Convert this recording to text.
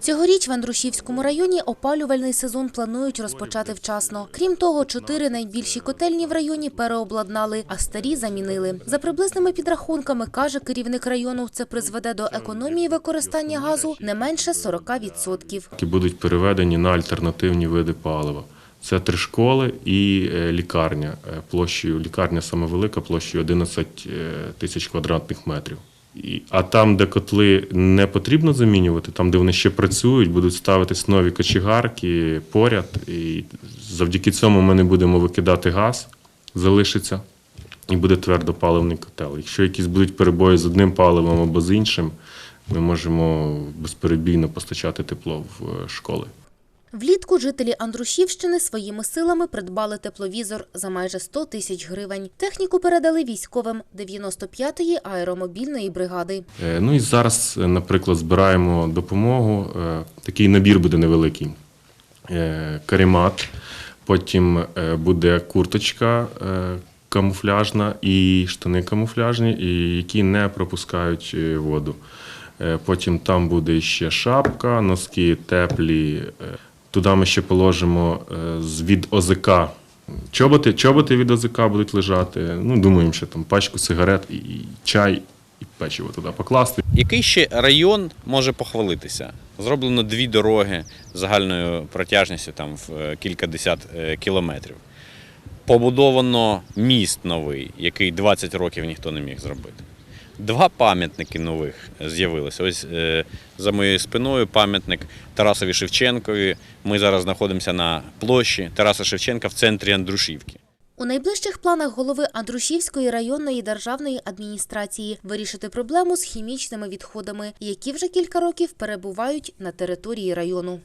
Цьогоріч в Андрушівському районі опалювальний сезон планують розпочати вчасно. Крім того, чотири найбільші котельні в районі переобладнали, а старі замінили. За приблизними підрахунками, каже керівник району, це призведе до економії використання газу не менше 40%. які будуть переведені на альтернативні види палива. Це три школи і е, лікарня. Е, Площею лікарня саме велика, площею 11 е, тисяч квадратних метрів. А там, де котли не потрібно замінювати, там, де вони ще працюють, будуть ставитись нові кочегарки поряд. І завдяки цьому ми не будемо викидати газ, залишиться, і буде твердопаливний котел. Якщо якісь будуть перебої з одним паливом або з іншим, ми можемо безперебійно постачати тепло в е, школи. Влітку жителі Андрушівщини своїми силами придбали тепловізор за майже 100 тисяч гривень. Техніку передали військовим 95-ї аеромобільної бригади. Е, Ну і зараз, е, наприклад, збираємо допомогу. Е, Такий набір буде невеликий. Каремат, потім буде курточка камуфляжна і штани камуфляжні, які не пропускають воду. Потім там буде ще шапка, носки теплі. Туди ми ще положимо е, від ОЗК. Чоботи, чоботи від ОЗК будуть лежати. Ну, думаємо, що там пачку сигарет і чай, і печиво туди покласти. Який ще район може похвалитися? Зроблено дві дороги загальною протяжністю там в е, кількадесят е, кілометрів. Побудовано міст новий, який 20 років ніхто не міг зробити. Два пам'ятники нових з'явилися. Ось е, за моєю спиною пам'ятник Тарасові Шевченкові. Ми зараз знаходимося на площі Тараса Шевченка в центрі Андрушівки. У найближчих планах голови Андрушівської районної державної адміністрації вирішити проблему з хімічними відходами, які вже кілька років перебувають на території району.